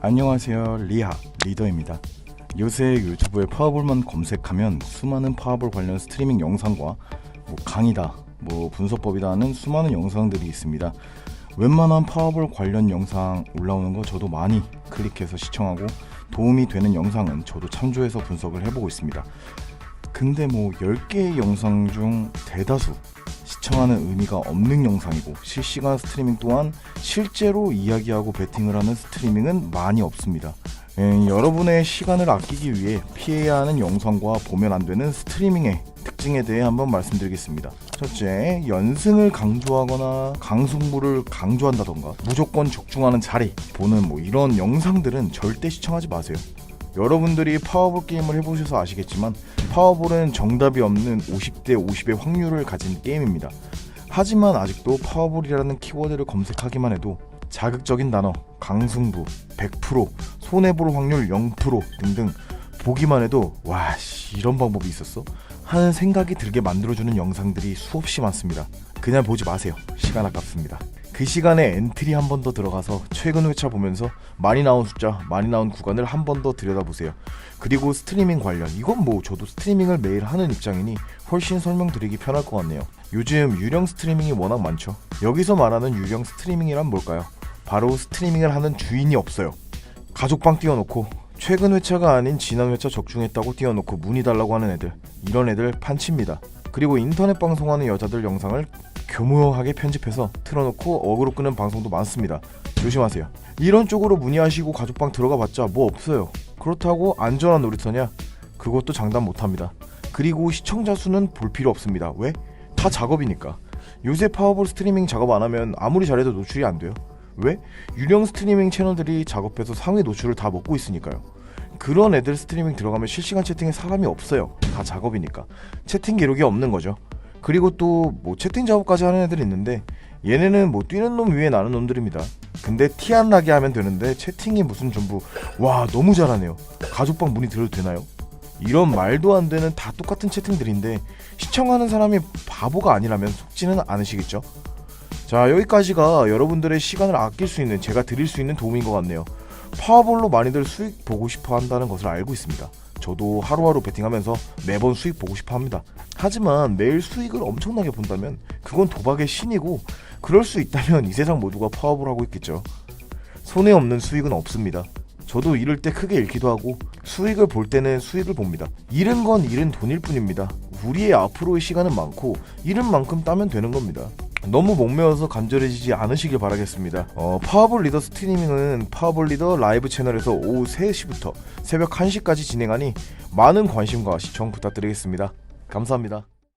안녕하세요. 리하 리더입니다. 요새 유튜브에 파워볼만 검색하면 수많은 파워볼 관련 스트리밍 영상과 뭐 강의다 뭐 분석법이다 하는 수많은 영상들이 있습니다. 웬만한 파워볼 관련 영상 올라오는 거 저도 많이 클릭해서 시청하고 도움이 되는 영상은 저도 참조해서 분석을 해보고 있습니다. 근데 뭐 10개의 영상 중 대다수 시청하는 의미가 없는 영상이고 실시간 스트리밍 또한 실제로 이야기하고 베팅을 하는 스트리밍은 많이 없습니다. 에, 여러분의 시간을 아끼기 위해 피해야 하는 영상과 보면 안 되는 스트리밍의 특징에 대해 한번 말씀드리겠습니다. 첫째, 연승을 강조하거나 강승부를 강조한다던가 무조건 적중하는 자리 보는 뭐 이런 영상들은 절대 시청하지 마세요. 여러분들이 파워볼 게임을 해보셔서 아시겠지만 파워볼은 정답이 없는 50대 50의 확률을 가진 게임입니다. 하지만 아직도 파워볼이라는 키워드를 검색하기만 해도 자극적인 단어, 강승부, 100%, 손해볼 확률 0% 등등 보기만 해도 와 씨, 이런 방법이 있었어? 하는 생각이 들게 만들어주는 영상들이 수없이 많습니다. 그냥 보지 마세요. 시간 아깝습니다. 그 시간에 엔트리 한 번 더 들어가서 최근 회차 보면서 많이 나온 숫자, 많이 나온 구간을 한 번 더 들여다보세요. 그리고 스트리밍 관련 이건 뭐 저도 스트리밍을 매일 하는 입장이니 훨씬 설명드리기 편할 것 같네요. 요즘 유령 스트리밍이 워낙 많죠. 여기서 말하는 유령 스트리밍이란 뭘까요? 바로 스트리밍을 하는 주인이 없어요. 가족방 띄워놓고 최근 회차가 아닌 지난 회차 적중했다고 띄워놓고 문의 달라고 하는 애들 이런 애들 판치입니다. 그리고 인터넷 방송하는 여자들 영상을 교묘하게 편집해서 틀어놓고 어그로 끄는 방송도 많습니다. 조심하세요. 이런 쪽으로 문의하시고 가족방 들어가 봤자 뭐 없어요. 그렇다고 안전한 놀이터냐? 그것도 장담 못합니다. 그리고 시청자 수는 볼 필요 없습니다. 왜? 다 작업이니까. 요새 파워볼 스트리밍 작업 안 하면 아무리 잘해도 노출이 안 돼요. 왜? 유령 스트리밍 채널들이 작업해서 상위 노출을 다 먹고 있으니까요. 그런 애들 스트리밍 들어가면 실시간 채팅에 사람이 없어요. 다 작업이니까. 채팅 기록이 없는 거죠. 그리고 또 뭐 채팅 작업까지 하는 애들이 있는데 얘네는 뭐 뛰는 놈 위에 나는 놈들입니다. 근데 티 안 나게 하면 되는데 채팅이 무슨 전부 와 너무 잘하네요. 가족방 문의 들어도 되나요? 이런 말도 안 되는 다 똑같은 채팅들인데 시청하는 사람이 바보가 아니라면 속지는 않으시겠죠? 자 여기까지가 여러분들의 시간을 아낄 수 있는 제가 드릴 수 있는 도움인 것 같네요. 파워볼로 많이들 수익 보고 싶어 한다는 것을 알고 있습니다. 저도 하루하루 베팅하면서 매번 수익 보고 싶어 합니다. 하지만 매일 수익을 엄청나게 본다면 그건 도박의 신이고 그럴 수 있다면 이 세상 모두가 파워볼 하고 있겠죠. 손해 없는 수익은 없습니다. 저도 잃을 때 크게 잃기도 하고 수익을 볼 때는 수익을 봅니다. 잃은 건 잃은 돈일 뿐입니다. 우리의 앞으로의 시간은 많고 잃은 만큼 따면 되는 겁니다. 너무 목매어서 간절해지지 않으시길 바라겠습니다. 어, 파워볼 리더 스트리밍은 파워볼 리더 라이브 채널에서 오후 3시부터 새벽 1시까지 진행하니 많은 관심과 시청 부탁드리겠습니다. 감사합니다.